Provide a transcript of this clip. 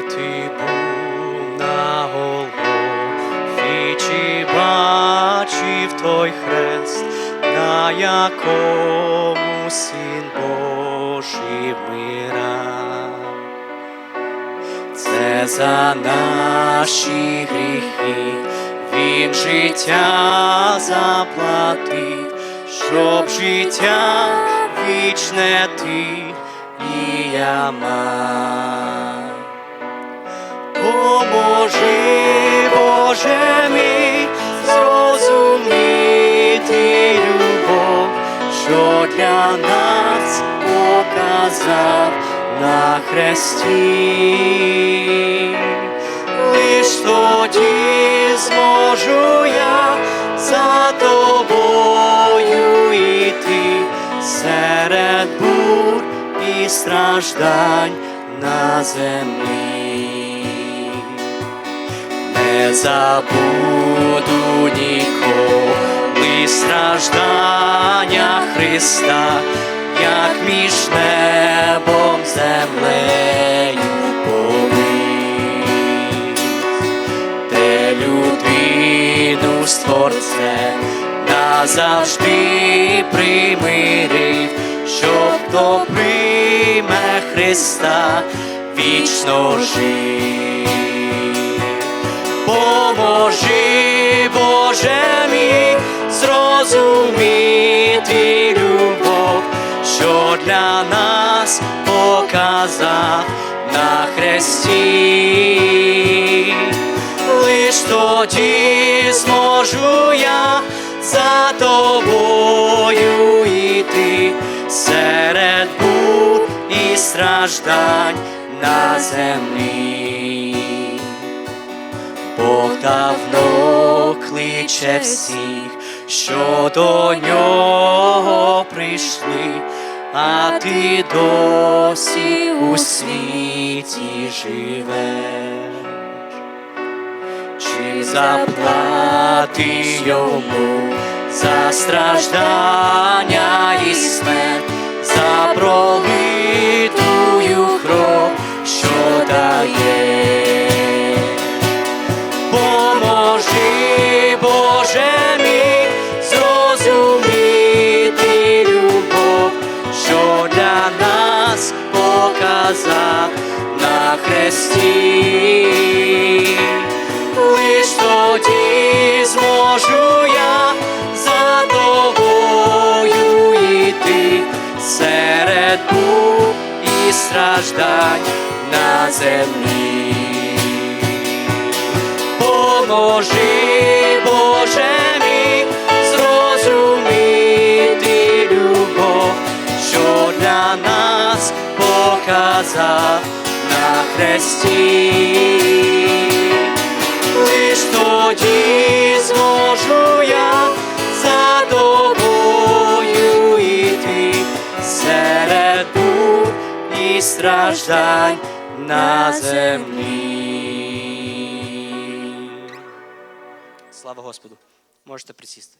Ти був на Голгофі, чи бачив той хрест, на якому син Божий мира, це за наші гріхи, він життя заплатив, щоб життя вічне ти і я мав. Поможи, Боже мій, зрозуміти любов, що для нас показав на хресті. Лиш тоді зможу я за тобою йти серед бур і страждань на землі забуду ніколи страждання Христа, як між небом землею повис, де людину з Творцем назавжди примирив, щоб хто прийме Христа вічно жив. Зрозуміти любов, що для нас показав на хресті. Лиш тоді зможу я за тобою йти серед бур і страждань на землі. Бог давно кличе всіх, що до нього прийшли, а ти досі у світі живеш. Чи заплати йому за страждання і смерть, за пролитую кров, що дає? Поможи, нас показав на хресті. Лиш тоді зможу я за тобою йти серед бур і страждань на землі. Поможи, показав на хресті. Лиш тоді зможу я за тобою йти серед бур і страждань на землі. Слава Господу! Можете присісти.